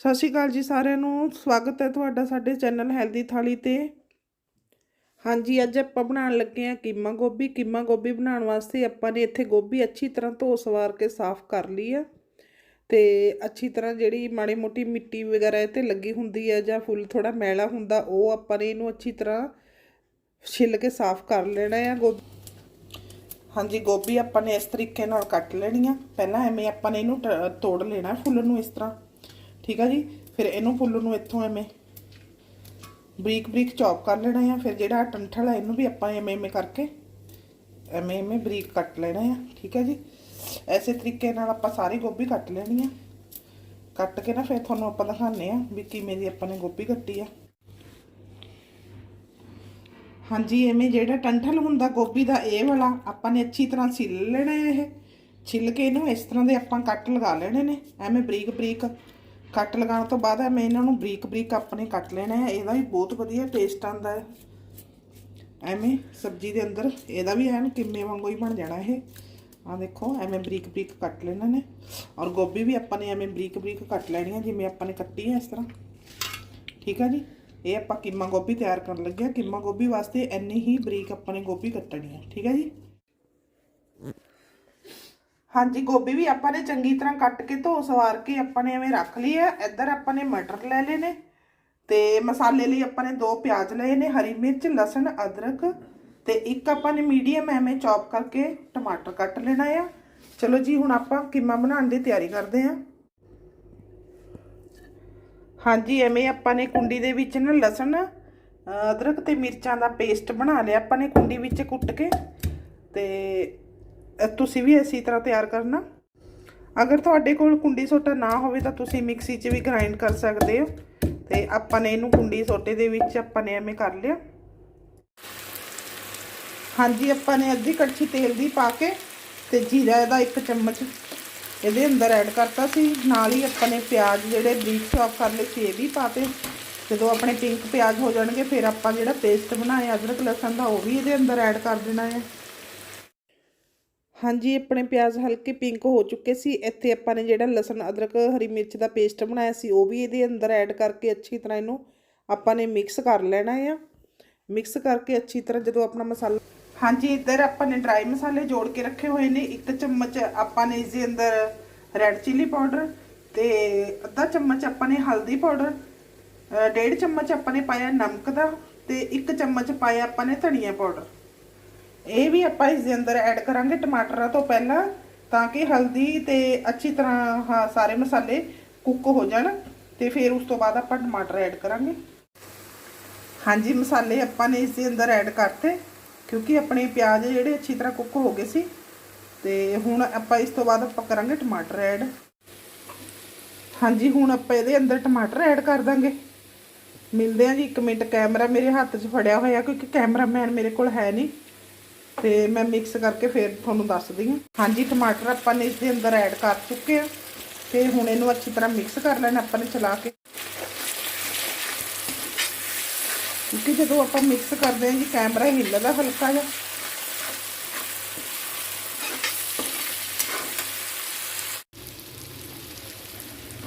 ਸਤਿ ਸ਼੍ਰੀ ਅਕਾਲ ਜੀ ਸਾਰਿਆਂ ਨੂੰ। ਸਵਾਗਤ ਹੈ ਤੁਹਾਡਾ ਸਾਡੇ ਚੈਨਲ ਹੈਲਦੀ ਥਾਲੀ ਤੇ। ਹਾਂਜੀ, ਅੱਜ ਆਪਾਂ ਬਣਾਉਣ ਲੱਗੇ ਹਾਂ ਕੀਮਾ ਗੋਭੀ। ਕੀਮਾ ਗੋਭੀ ਬਣਾਉਣ ਵਾਸਤੇ ਆਪਾਂ ਨੇ ਇੱਥੇ ਗੋਭੀ ਅੱਛੀ ਤਰ੍ਹਾਂ ਧੋ ਸਵਾਰ ਕੇ ਸਾਫ਼ ਕਰ ਲਈ ਆ। ਤੇ ਅੱਛੀ ਤਰ੍ਹਾਂ ਜਿਹੜੀ ਮਾੜੀ ਮੋਟੀ ਮਿੱਟੀ ਵਗੈਰਾ ਇਹ ਤੇ ਲੱਗੀ ਹੁੰਦੀ ਹੈ ਜਾਂ ਫੁੱਲ ਥੋੜਾ ਮੈਲਾ ਹੁੰਦਾ, ਉਹ ਆਪਾਂ ਨੇ ਇਹਨੂੰ ਅੱਛੀ ਤਰ੍ਹਾਂ ਛਿੱਲ ਕੇ ਸਾਫ਼ ਕਰ ਲੈਣਾ ਆ ਗੋਭੀ। ਹਾਂਜੀ, ਗੋਭੀ ਆਪਾਂ ਨੇ ਇਸ ਤਰੀਕੇ ਨਾਲ ਕੱਟ ਲੈਣੀ ਆ। ਪਹਿਲਾਂ ਐਵੇਂ ਆਪਾਂ ਨੇ ਇਹਨੂੰ ਟ- ਤੋੜ ਲੈਣਾ ਫੁੱਲ ਨੂੰ ਇਸ ਤਰ੍ਹਾਂ। ਠੀਕ ਆ ਜੀ? ਫਿਰ ਇਹਨੂੰ ਫੁੱਲ ਨੂੰ ਇੱਥੋਂ ਐਵੇਂ ਬਰੀਕ ਬਰੀਕ ਚੌਪ ਕਰ ਲੈਣਾ ਆ। ਫਿਰ ਜਿਹੜਾ ਟੰਠਲ ਹੈ ਇਹਨੂੰ ਵੀ ਆਪਾਂ ਐਵੇਂ ਐਵੇਂ ਕਰਕੇ ਐਵੇਂ ਐਵੇਂ ਬਰੀਕ ਕੱਟ ਲੈਣਾ ਆ। ਠੀਕ ਹੈ ਜੀ? ਐਸੇ ਤਰੀਕੇ ਨਾਲ ਆਪਾਂ ਸਾਰੀ ਗੋਭੀ ਕੱਟ ਲੈਣੀ ਆ। ਕੱਟ ਕੇ ਨਾ ਫਿਰ ਤੁਹਾਨੂੰ ਆਪਾਂ ਦਿਖਾਉਂਦੇ ਆ ਵੀ ਕਿਵੇਂ ਦੀ ਆਪਾਂ ਨੇ ਗੋਭੀ ਕੱਟੀ ਆ। ਹਾਂਜੀ, ਐਵੇਂ ਜਿਹੜਾ ਟੰਠਲ ਹੁੰਦਾ ਗੋਭੀ ਦਾ, ਇਹ ਵਾਲਾ ਆਪਾਂ ਨੇ ਅੱਛੀ ਤਰ੍ਹਾਂ ਛਿੱਲ ਲੈਣਾ ਇਹ। ਛਿੱਲ ਕੇ ਇਹਨੂੰ ਇਸ ਤਰ੍ਹਾਂ ਦੇ ਆਪਾਂ ਕੱਟ ਲਗਾ ਲੈਣੇ ਨੇ। ਐਵੇਂ ਬਰੀਕ ਬਰੀਕ ਕੱਟ ਲਗਾਉਣ ਤੋਂ ਬਾਅਦ ਐਵੇਂ ਇਹਨਾਂ ਨੂੰ ਬਰੀਕ ਬਰੀਕ ਆਪਣੇ ਕੱਟ ਲੈਣਾ ਹੈ। ਇਹਦਾ ਵੀ ਬਹੁਤ ਵਧੀਆ ਟੇਸਟ ਆਉਂਦਾ ਹੈ। ਐਵੇਂ ਸਬਜ਼ੀ ਦੇ ਅੰਦਰ ਇਹਦਾ ਵੀ ਐਨ ਕਿੰਮੇ ਵਾਂਗੂ ਹੀ ਬਣ ਜਾਣਾ ਇਹ। ਆ ਦੇਖੋ, ਐਵੇਂ ਬਰੀਕ ਬਰੀਕ ਕੱਟ ਲੈਣਾ ਨੇ। ਔਰ ਗੋਭੀ ਵੀ ਆਪਾਂ ਨੇ ਐਵੇਂ ਬਰੀਕ ਬਰੀਕ ਕੱਟ ਲੈਣੀ ਹੈ, ਜਿਵੇਂ ਆਪਾਂ ਨੇ ਕੱਟੀ ਹੈ ਇਸ ਤਰ੍ਹਾਂ। ਠੀਕ ਆ ਜੀ? ਇਹ ਆਪਾਂ ਕੀਮਾ ਗੋਭੀ ਤਿਆਰ ਕਰਨ ਲੱਗੇ ਆ ਕੀਮਾ ਗੋਭੀ ਵਾਸਤੇ ਇੰਨੀ ਹੀ ਬਰੀਕ ਆਪਾਂ ਨੇ ਗੋਭੀ ਕੱਟਣੀ ਹੈ। ਠੀਕ ਹੈ ਜੀ? ਹਾਂਜੀ, ਗੋਭੀ ਵੀ ਆਪਾਂ ਨੇ ਚੰਗੀ ਤਰ੍ਹਾਂ ਕੱਟ ਕੇ ਧੋ ਸਵਾਰ ਕੇ ਆਪਾਂ ਨੇ ਐਵੇਂ ਰੱਖ ਲਈ ਹੈ। ਇੱਧਰ ਆਪਾਂ ਨੇ ਮਟਰ ਲੈ ਲਏ ਨੇ ਤੇ ਮਸਾਲੇ ਲਈ ਆਪਾਂ ਨੇ ਦੋ ਪਿਆਜ਼ ਲਏ ਨੇ, ਹਰੀ ਮਿਰਚ, ਲਸਣ, ਅਦਰਕ ਤੇ ਇੱਕ ਆਪਾਂ ਨੇ ਮੀਡੀਅਮ ਐਵੇਂ ਚੌਪ ਕਰਕੇ ਟਮਾਟਰ ਕੱਟ ਲੈਣਾ ਆ। ਚਲੋ ਜੀ, ਹੁਣ ਆਪਾਂ ਕੀਮਾ ਬਣਾਉਣ ਦੀ ਤਿਆਰੀ ਕਰਦੇ ਹਾਂ। ਹਾਂਜੀ, ਐਵੇਂ ਆਪਾਂ ਨੇ ਕੁੰਡੀ ਦੇ ਵਿੱਚ ਨਾ ਲਸਣ ਅਦਰਕ ਤੇ ਮਿਰਚਾਂ ਦਾ ਪੇਸਟ ਬਣਾ ਲਿਆ, ਆਪਾਂ ਨੇ ਕੁੰਡੀ ਵਿੱਚ ਕੁੱਟ ਕੇ ਤੇ ਤੁਸੀਂ ਵੀ ਇਸੇ ਤਰ੍ਹਾਂ ਤਿਆਰ ਕਰਨਾ? ਅਗਰ ਤੁਹਾਡੇ ਕੋਲ ਕੁੰਡੀ ਸੋਟਾ ਨਾ ਹੋਵੇ ਤਾਂ ਤੁਸੀਂ ਮਿਕਸੀ 'ਚ ਵੀ ਗ੍ਰਾਈਂਡ ਕਰ ਸਕਦੇ ਹੋ। ਤੇ ਆਪਾਂ ਨੇ ਇਹਨੂੰ ਕੁੰਡੀ ਸੋਟੇ ਦੇ ਵਿੱਚ ਆਪਾਂ ਨੇ ਐਵੇਂ ਕਰ ਲਿਆ। ਹਾਂਜੀ, ਆਪਾਂ ਨੇ ਅੱਧੀ ਕੜਛੀ ਤੇਲ ਦੀ ਪਾ ਕੇ ਤੇ ਜੀਰਾ ਇਹਦਾ ਇੱਕ ਚਮਚ ਇਹਦੇ ਅੰਦਰ ਐਡ ਕਰਤਾ ਸੀ। ਨਾਲ ਹੀ ਆਪਾਂ ਨੇ ਪਿਆਜ਼ ਜਿਹੜੇ ਬਰੀਕ ਚੌਪ ਕਰ ਲਏ ਸੀ, ਇਹ ਵੀ ਪਾਤੇ ਜਦੋਂ ਆਪਣੇ ਪਿੰਕ ਪਿਆਜ਼ ਹੋ ਜਾਣਗੇ, ਫਿਰ ਆਪਾਂ ਜਿਹੜਾ ਪੇਸਟ ਬਣਾਇਆ, ਅਦਰਕ, ਲਸਣ ਦਾ, ਉਹ ਵੀ ਇਹਦੇ ਅੰਦਰ ਐਡ ਕਰ ਦੇਣਾ ਹੈ। ਹਾਂਜੀ, ਆਪਣੇ ਪਿਆਜ਼ ਹਲਕੇ ਪਿੰਕ ਹੋ ਚੁੱਕੇ ਸੀ। ਇੱਥੇ ਆਪਾਂ ਨੇ ਜਿਹੜਾ ਲਸਣ, ਅਦਰਕ, ਹਰੀ ਮਿਰਚ ਦਾ ਪੇਸਟ ਬਣਾਇਆ ਸੀ, ਉਹ ਵੀ ਇਹਦੇ ਅੰਦਰ ਐਡ ਕਰਕੇ ਅੱਛੀ ਤਰ੍ਹਾਂ ਇਹਨੂੰ ਆਪਾਂ ਨੇ ਮਿਕਸ ਕਰ ਲੈਣਾ ਆ। ਮਿਕਸ ਕਰਕੇ ਅੱਛੀ ਤਰ੍ਹਾਂ ਜਦੋਂ ਆਪਣਾ ਮਸਾਲਾ ਹਾਂਜੀ, ਇੱਧਰ ਆਪਾਂ ਨੇ ਡਰਾਈ ਮਸਾਲੇ ਜੋੜ ਕੇ ਰੱਖੇ ਹੋਏ ਨੇ। ਇੱਕ ਚਮਚ ਆਪਾਂ ਨੇ ਇਸ ਦੇ ਅੰਦਰ ਰੈੱਡ ਚਿੱਲੀ ਪਾਊਡਰ ਤੇ ਅੱਧਾ ਚਮਚ ਆਪਾਂ ਨੇ ਹਲਦੀ ਪਾਊਡਰ ਡੇਢ ਚਮਚ ਆਪਾਂ ਨੇ ਪਾਇਆ ਨਮਕ ਦਾ ਤੇ ਇੱਕ ਚਮਚ ਪਾਇਆ ਆਪਾਂ ਨੇ ਧਨੀਆ ਪਾਊਡਰ ਇਹ ਵੀ ਆਪਾਂ ਇਸ ਦੇ ਅੰਦਰ ਐਡ ਕਰਾਂਗੇ ਟਮਾਟਰਾਂ ਤੋਂ ਪਹਿਲਾਂ, ਤਾਂ ਕਿ ਹਲਦੀ ਤੇ ਅੱਛੀ ਤਰ੍ਹਾਂ, ਹਾਂ, ਸਾਰੇ ਮਸਾਲੇ ਕੁੱਕ ਹੋ ਜਾਣ ਤੇ ਫਿਰ ਉਸ ਤੋਂ ਬਾਅਦ ਆਪਾਂ ਟਮਾਟਰ ਐਡ ਕਰਾਂਗੇ। ਹਾਂਜੀ, ਮਸਾਲੇ ਆਪਾਂ ਨੇ ਇਸ ਦੇ ਅੰਦਰ ਐਡ ਕਰਤੇ, ਕਿਉਂਕਿ ਆਪਣੇ ਪਿਆਜ਼ ਜਿਹੜੇ ਅੱਛੀ ਤਰ੍ਹਾਂ ਕੁੱਕ ਹੋ ਗਏ ਸੀ, ਤੇ ਹੁਣ ਆਪਾਂ ਇਸ ਤੋਂ ਬਾਅਦ ਆਪਾਂ ਕਰਾਂਗੇ ਟਮਾਟਰ ਐਡ ਹਾਂਜੀ, ਹੁਣ ਆਪਾਂ ਇਹਦੇ ਅੰਦਰ ਟਮਾਟਰ ਐਡ ਕਰ ਦਾਂਗੇ। ਮਿਲਦੇ ਆਂ ਜੀ 1 ਮਿੰਟ, ਕੈਮਰਾ ਮੇਰੇ ਹੱਥ 'ਚ ਫੜਿਆ ਹੋਇਆ, ਕਿਉਂਕਿ ਕੈਮਰਾਮੈਨ ਮੇਰੇ ਕੋਲ ਹੈ ਨਹੀਂ। ਤੇ ਮੈਂ ਮਿਕਸ ਕਰਕੇ ਫਿਰ ਤੁਹਾਨੂੰ ਦੱਸਦੀ ਹਾਂ। ਹਾਂਜੀ, ਟਮਾਟਰ ਆਪਾਂ ਨੇ ਇਸ ਦੇ ਅੰਦਰ ਐਡ ਕਰ ਚੁੱਕੇ ਆ ਤੇ ਹੁਣ ਇਹਨੂੰ ਅੱਛੀ ਤਰ੍ਹਾਂ ਮਿਕਸ ਕਰ ਲੈਣਾ, ਆਪਾਂ ਨੇ ਚਲਾ ਕੇ। ਕਿਉਂਕਿ ਜਦੋਂ ਆਪਾਂ ਮਿਕਸ ਕਰਦੇ ਹਾਂ ਜੀ ਕੈਮਰਾ ਹਿੱਲਦਾ ਹਲਕਾ ਜਿਹਾ।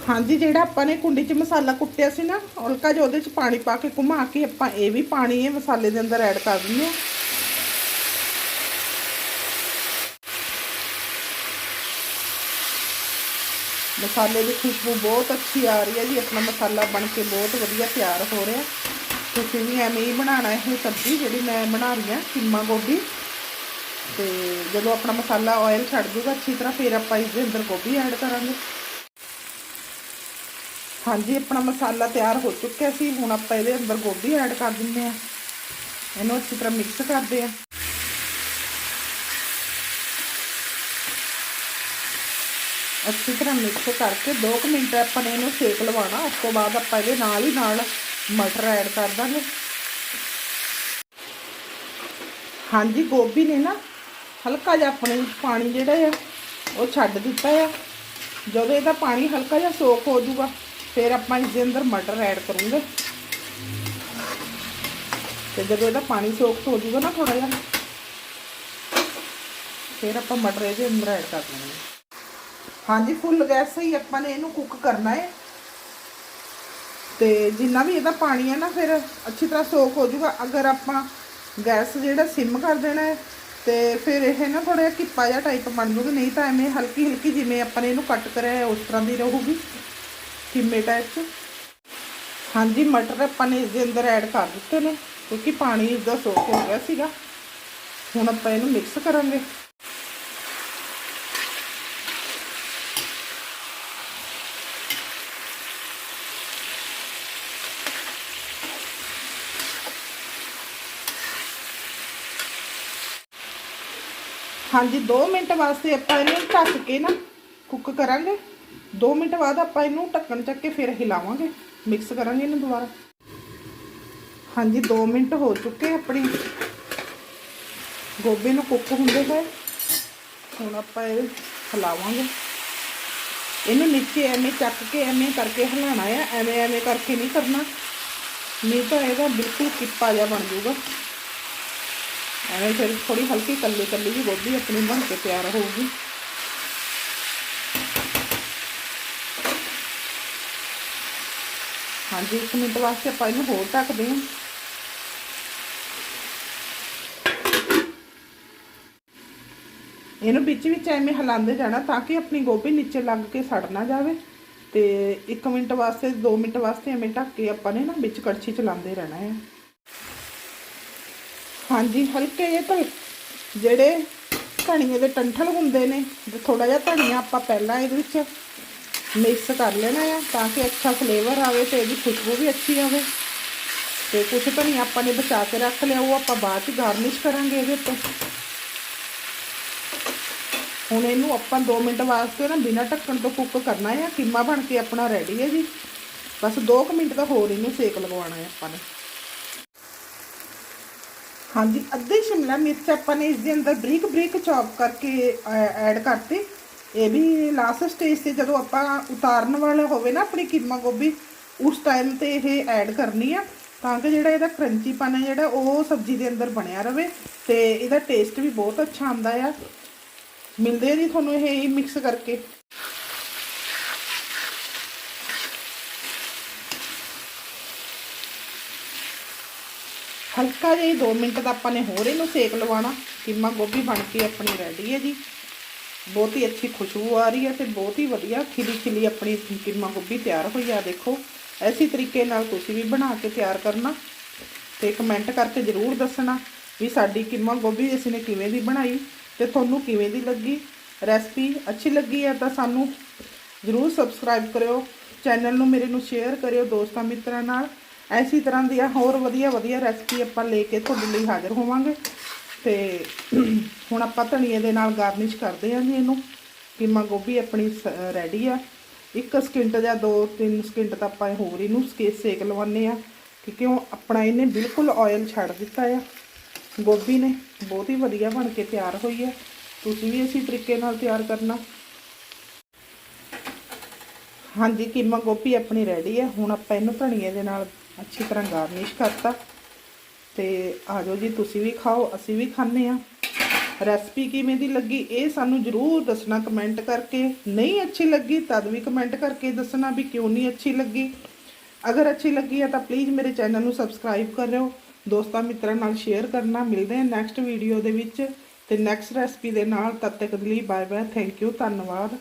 ਹਾਂਜੀ, ਜਿਹੜਾ ਆਪਾਂ ਨੇ ਕੁੰਡੀ 'ਚ ਮਸਾਲਾ ਕੁੱਟਿਆ ਸੀ ਨਾ, ਹਲਕਾ ਜਿਹਾ ਉਹਦੇ 'ਚ ਪਾਣੀ ਪਾ ਕੇ ਘੁਮਾ ਕੇ ਆਪਾਂ ਇਹ ਵੀ ਪਾਣੀ ਇਹ ਮਸਾਲੇ ਦੇ ਅੰਦਰ ਐਡ ਕਰ ਦਿੰਦੇ ਹਾਂ। ਮਸਾਲੇ ਦੀ ਖੁਸ਼ਬੂ ਬਹੁਤ ਅੱਛੀ ਆ ਰਹੀ ਹੈ ਜੀ। ਆਪਣਾ ਮਸਾਲਾ ਬਣ ਕੇ ਬਹੁਤ ਵਧੀਆ ਤਿਆਰ ਹੋ ਰਿਹਾ ਤੁਸੀਂ ਵੀ ਐਵੇਂ ਹੀ ਬਣਾਉਣਾ ਇਹ ਸਬਜ਼ੀ ਜਿਹੜੀ ਮੈਂ ਬਣਾ ਰਹੀ ਹਾਂ, ਕੀਮਾ ਗੋਭੀ। ਤੇ ਜਦੋਂ ਆਪਣਾ ਮਸਾਲਾ ਆਇਲ ਛੱਡ ਜੂਗਾ ਅੱਛੀ ਤਰ੍ਹਾਂ, ਫਿਰ ਆਪਾਂ ਇਸ ਦੇ ਅੰਦਰ ਗੋਭੀ ਐਡ ਕਰਾਂਗੇ। ਹਾਂਜੀ, ਆਪਣਾ ਮਸਾਲਾ ਤਿਆਰ ਹੋ ਚੁੱਕਿਆ ਸੀ। ਹੁਣ ਆਪਾਂ ਇਹਦੇ ਅੰਦਰ ਗੋਭੀ ਐਡ ਕਰ ਦਿੰਦੇ ਆ ਇਹਨੂੰ ਅੱਛੀ ਤਰ੍ਹਾਂ ਮਿਕਸ ਕਰਦੇ ਆ ਅੱਛੀ ਤਰ੍ਹਾਂ ਮਿਕਸ ਕਰਕੇ 2 ਮਿੰਟ ਆਪਾਂ ਨੇ ਇਹਨੂੰ ਸੇਕ ਲਵਾਉਣਾ। ਉਸ ਤੋਂ ਬਾਅਦ ਆਪਾਂ ਇਹਦੇ ਨਾਲ ਹੀ ਨਾਲ ਮਟਰ ਐਡ ਕਰ ਦਾਂਗੇ। ਹਾਂਜੀ, ਗੋਭੀ ਨੇ ਨਾ ਹਲਕਾ ਜਿਹਾ ਆਪਣੇ ਪਾਣੀ ਜਿਹੜਾ ਆ, ਉਹ ਛੱਡ ਦਿੱਤਾ ਆ। ਜਦੋਂ ਇਹਦਾ ਪਾਣੀ ਹਲਕਾ ਜਿਹਾ ਸੋਕ ਹੋ ਜਾਊਗਾ, ਫਿਰ ਆਪਾਂ ਇਸ ਦੇ ਅੰਦਰ ਮਟਰ ਐਡ ਕਰੂੰਗੇ। ਤੇ ਜਦੋਂ ਇਹਦਾ ਪਾਣੀ ਸੋਕ ਹੋ ਜਾਊਗਾ ਨਾ ਥੋੜਾ ਜਿਹਾ, ਫਿਰ ਆਪਾਂ ਮਟਰ ਇਹਦੇ ਅੰਦਰ ਐਡ ਕਰ ਦੇਣਾ ਹਾਂਜੀ ਫੁੱਲ ਗੈਸ ਹੀ ਆਪਾਂ ਨੇ ਇਹਨੂੰ ਕੁੱਕ ਕਰਨਾ ਹੈ। ਤੇ ਜਿੰਨਾ ਵੀ ਇਹਦਾ ਪਾਣੀ ਹੈ ਨਾ ਫਿਰ ਅੱਛੀ ਤਰ੍ਹਾਂ ਸੋਕ ਹੋ ਜਾਊਗਾ। ਅਗਰ ਆਪਾਂ ਗੈਸ ਜਿਹੜਾ ਸਿਮ ਕਰ ਦੇਣਾ ਹੈ ਤੇ ਫਿਰ ਇਹ ਨਾ ਥੋੜਾ ਜਿਹਾ ਕਿੱਪਾ ਜਿਹਾ ਟਾਈਪ ਬਣ ਜੂਗਾ ਨਹੀਂ ਤਾਂ ਐਵੇਂ ਹਲਕੀ ਹਲਕੀ ਜਿਵੇਂ ਆਪਾਂ ਨੇ ਇਹਨੂੰ ਕੱਟ ਕਰਿਆ ਹੈ, ਉਸ ਤਰ੍ਹਾਂ ਦੀ ਰਹੂਗੀ ਕਿੰਮੇ ਟਾਈਪ 'ਚ। ਹਾਂਜੀ ਮਟਰ ਆਪਾਂ ਨੇ ਇਸ ਦੇ ਅੰਦਰ ਐਡ ਕਰ ਦਿੱਤੇ ਨੇ ਕਿਉਂਕਿ ਪਾਣੀ ਇਸਦਾ ਸੋਕ ਹੋ ਗਿਆ ਸੀਗਾ। ਹੁਣ ਆਪਾਂ ਇਹਨੂੰ ਮਿਕਸ ਕਰਾਂਗੇ। ਹਾਂਜੀ 2 ਮਿੰਟ ਵਾਸਤੇ ਆਪਾਂ ਇਹਨੂੰ ਢੱਕ ਕੇ ਨਾ ਕੁੱਕ ਕਰਾਂਗੇ। 2 ਮਿੰਟ ਬਾਅਦ ਆਪਾਂ ਇਹਨੂੰ ਢੱਕਣ ਚੱਕ ਕੇ ਫਿਰ ਹਿਲਾਵਾਂਗੇ। ਮਿਕਸ ਕਰਾਂਗੇ ਇਹਨੂੰ ਦੁਬਾਰਾ। ਹਾਂਜੀ 2 ਮਿੰਟ ਹੋ ਚੁੱਕੇ ਆਪਣੀ। ਗੋਭੀ ਨੂੰ ਕੁੱਕ ਹੁੰਦੇ ਹੋਏ। ਹੁਣ ਆਪਾਂ ਇਹ ਹਿਲਾਵਾਂਗੇ। ਇਹਨੂੰ ਨੀਚੇ ਐਵੇਂ ਚੱਕ ਕੇ ਐਵੇਂ ਕਰਕੇ ਹਿਲਾਣਾ ਆ। ਐਵੇਂ ਐਵੇਂ ਕਰਕੇ ਨਹੀਂ ਕਰਨਾ। ਨਹੀਂ ਤਾਂ ਇਹਦਾ ਬਿਲਕੁਲ ਕਿੱਪਾ ਜਿਹਾ ਬਣ ਜਾਊਗਾ। ਐਵੇਂ ਫਿਰ ਥੋੜੀ ਹਲਕੀ ਕੱਲੀ ਕੱਲੀ ਜਿਹੀ ਗੋਭੀ ਆਪਣੀ ਬਣ ਕੇ ਤਿਆਰ ਹੋਊਗੀ। ਹਾਂਜੀ 1 ਮਿੰਟ ਵਾਸਤੇ ਆਪਾਂ ਇਹਨੂੰ ਹੋਰ ਢੱਕਦੇ ਹਾਂ। ਇਹਨੂੰ ਵਿੱਚ ਵਿੱਚ ਐਵੇਂ ਹਿਲਾਉਂਦੇ ਜਾਣਾ ਤਾਂ ਕਿ ਆਪਣੀ ਗੋਭੀ ਨੀਚੇ ਲੱਗ ਕੇ ਸੜ ਨਾ ਜਾਵੇ ਤੇ 1 ਮਿੰਟ ਵਾਸਤੇ 2 ਮਿੰਟ ਵਾਸਤੇ ਐਵੇਂ ਢੱਕ ਕੇ ਆਪਾਂ ਨੇ ਨਾ ਵਿੱਚ ਕੜਛੀ ਚਲਾਉਂਦੇ ਰਹਿਣਾ ਹੈ। ਹਾਂਜੀ, ਹਲਕੇ ਜਿਹੇ ਤਾਂ ਜਿਹੜੇ ਧਨੀਏ ਦੇ ਟੰਠਲ ਹੁੰਦੇ ਨੇ, ਤੇ ਥੋੜਾ ਜਿਹਾ ਧਨੀਆ ਆਪਾਂ ਪਹਿਲਾਂ ਇਹਦੇ ਵਿੱਚ ਮਿਕਸ ਕਰ ਲੈਣਾ ਆ, ਤਾਂ ਕਿ ਅੱਛਾ ਫਲੇਵਰ ਆਵੇ ਤੇ ਇਹਦੀ ਖੁਸ਼ਬੂ ਵੀ ਅੱਛੀ ਆਵੇ। ਤੇ ਕੁਝ ਧਨੀਆ ਆਪਾਂ ਨੇ ਬਚਾ ਕੇ ਰੱਖ ਲਿਆ, ਉਹ ਆਪਾਂ ਬਾਅਦ ਚ ਗਾਰਨਿਸ਼ ਕਰਾਂਗੇ ਇਹਦੇ ਉੱਤੇ। ਹੁਣ ਇਹਨੂੰ ਆਪਾਂ 2 ਮਿੰਟ ਵਾਸਤੇ ਨਾ ਬਿਨਾਂ ਢੱਕਣ ਤੋਂ ਕੁੱਕ ਕਰਨਾ ਹੈ ਕੀਮਾ ਬਣ ਕੇ ਆਪਣਾ ਰੈਡੀ ਹੈ ਜੀ। ਬਸ 2 ਮਿੰਟ ਦਾ ਹੋਰ ਇਹਨੂੰ ਸੇਕ ਲਗਵਾਉਣਾ ਹੈ ਆਪਾਂ ਨੇ। ਹਾਂਜੀ, ਅੱਧੀ ਸ਼ਿਮਲਾ ਮਿਰਚ ਆਪਾਂ ਨੇ ਇਸ ਦੇ ਅੰਦਰ ਬਰੀਕ ਬਰੀਕ ਚੌਪ ਕਰਕੇ ਐਡ ਕਰਤੀ। ਇਹ ਵੀ ਲਾਸਟ ਸਟੇਜ ਤੇ ਜਦੋਂ ਆਪਾਂ ਉਤਾਰਨ ਵਾਲਾ ਹੋਵੇ ਨਾ ਆਪਣੀ ਕੀਮਾ ਗੋਭੀ, ਉਸ ਟਾਈਮ ਤੇ ਇਹ ਐਡ ਕਰਨੀ ਆ, ਤਾਂ ਕਿ ਜਿਹੜਾ ਇਹਦਾ ਕਰੰਚੀਪਨ ਹੈ ਜਿਹੜਾ ਉਹ ਸਬਜ਼ੀ ਦੇ ਅੰਦਰ ਬਣਿਆ ਰਵੇ ਤੇ ਇਹਦਾ ਟੇਸਟ ਵੀ ਬਹੁਤ ਅੱਛਾ ਆਉਂਦਾ ਆ। ਮਿਲਦੇ ਆ ਜੀ ਤੁਹਾਨੂੰ ਇਹ ਮਿਕਸ ਕਰਕੇ। ਹਲਕਾ ਜਿਹਾ 2 ਮਿੰਟ ਦਾ ਆਪਾਂ ਨੇ ਹੋਰ ਇਹਨੂੰ ਸੇਕ ਲਵਾਉਣਾ। ਕੀਮਾ ਗੋਭੀ ਬਣ ਕੇ ਆਪਣੀ ਰੈਡੀ ਹੈ ਜੀ। ਬਹੁਤ ਹੀ ਅੱਛੀ ਖੁਸ਼ਬੂ ਆ ਰਹੀ ਹੈ ਤੇ ਬਹੁਤ ਹੀ ਵਧੀਆ ਖਿਲੀ ਖਿਲੀ ਆਪਣੀ ਕੀਮਾ ਗੋਭੀ ਤਿਆਰ ਹੋਈ ਆ, ਦੇਖੋ। ਐਸੀ ਤਰੀਕੇ ਨਾਲ ਤੁਸੀਂ ਵੀ ਬਣਾ ਕੇ ਤਿਆਰ ਕਰਨਾ ਤੇ ਕਮੈਂਟ ਕਰਕੇ ਜ਼ਰੂਰ ਦੱਸਣਾ ਵੀ ਸਾਡੀ ਕੀਮਾ ਗੋਭੀ ਅਸੀਂ ਨੇ ਕਿਵੇਂ ਦੀ ਬਣਾਈ ਤੇ ਤੁਹਾਨੂੰ ਕਿਵੇਂ ਦੀ ਲੱਗੀ। ਰੈਸਪੀ ਅੱਛੀ ਲੱਗੀ ਹੈ ਤਾਂ ਸਾਨੂੰ ਜ਼ਰੂਰ ਸਬਸਕ੍ਰਾਈਬ ਕਰਿਓ। ਚੈਨਲ ਨੂੰ ਮੇਰੇ ਨੂੰ ਸ਼ੇਅਰ ਕਰਿਓ ਦੋਸਤਾਂ ਮਿੱਤਰਾਂ ਨਾਲ। ਐਸੀ ਤਰ੍ਹਾਂ ਦੀਆਂ ਹੋਰ ਵਧੀਆ ਵਧੀਆ ਰੈਸਪੀ ਆਪਾਂ ਲੈ ਕੇ ਤੁਹਾਡੇ ਲਈ ਹਾਜ਼ਰ ਹੋਵਾਂਗੇ। ਤੇ ਹੁਣ ਆਪਾਂ ਧਨੀਏ ਦੇ ਨਾਲ ਗਾਰਨਿਸ਼ ਕਰਦੇ ਹਾਂ ਜੀ ਇਹਨੂੰ ਕੀਮਾ ਗੋਭੀ ਆਪਣੀ ਰੈਡੀ ਆ। ਇੱਕ ਸਕਿੰਟ ਜਾਂ 2-3 ਸਕਿੰਟ ਤਾਂ ਆਪਾਂ ਹੋਰ ਇਹਨੂੰ ਸਕੇ ਸੇਕ ਲਵਾਉਂਦੇ ਆ ਕਿਉਂਕਿ ਉਹ ਆਪਣਾ ਇਹਨੇ ਬਿਲਕੁਲ ਆਇਲ ਛੱਡ ਦਿੱਤਾ ਆ। ਗੋਭੀ ਨੇ ਬਹੁਤ ਹੀ ਵਧੀਆ ਬਣ ਕੇ ਤਿਆਰ ਹੋਈ ਹੈ ਤੁਸੀਂ ਵੀ ਇਸੇ ਤਰੀਕੇ ਨਾਲ ਤਿਆਰ ਕਰਨਾ। ਹਾਂਜੀ ਕੀਮਾ ਗੋਭੀ ਆਪਣੀ ਰੈਡੀ ਹੈ ਹੁਣ ਆਪਾਂ ਇਹਨੂੰ ਧਨੀਏ ਦੇ ਨਾਲ ਅੱਛੀ ਤਰ੍ਹਾਂ ਗਾਰਨਿਸ਼ ਕਰਤਾ। ਤੇ ਆਜੋ ਜੀ, ਤੁਸੀਂ ਵੀ ਖਾਓ, ਅਸੀਂ ਵੀ ਖਾਂਦੇ ਆ ਰੈਸਪੀ ਕਿਵੇਂ ਦੀ ਲੱਗੀ ਇਹ ਸਾਨੂੰ ਜਰੂਰ ਦੱਸਣਾ ਕਮੈਂਟ ਕਰਕੇ। ਨਹੀਂ ਅੱਛੀ ਲੱਗੀ ਤਦ ਵੀ ਕਮੈਂਟ ਕਰਕੇ ਦੱਸਣਾ ਵੀ ਕਿਉਂ ਨਹੀਂ ਅੱਛੀ ਲੱਗੀ। ਅਗਰ ਅੱਛੀ ਲੱਗੀ ਹੈ ਤਾਂ ਪਲੀਜ਼ ਮੇਰੇ ਚੈਨਲ ਨੂੰ ਸਬਸਕ੍ਰਾਈਬ ਕਰਿਓ। ਦੋਸਤਾਂ ਮਿੱਤਰਾਂ ਨਾਲ ਸ਼ੇਅਰ ਕਰਨਾ। ਮਿਲਦੇ ਹਾਂ ਨੈਕਸਟ ਵੀਡੀਓ ਦੇ ਵਿੱਚ। ਤੇ ਨੈਕਸਟ ਰੈਸਪੀ ਦੇ ਨਾਲ ਤਦ ਤੱਕ ਲਈ ਬਾਏ ਬਾਏ ਥੈਂਕ ਯੂ ਧੰਨਵਾਦ।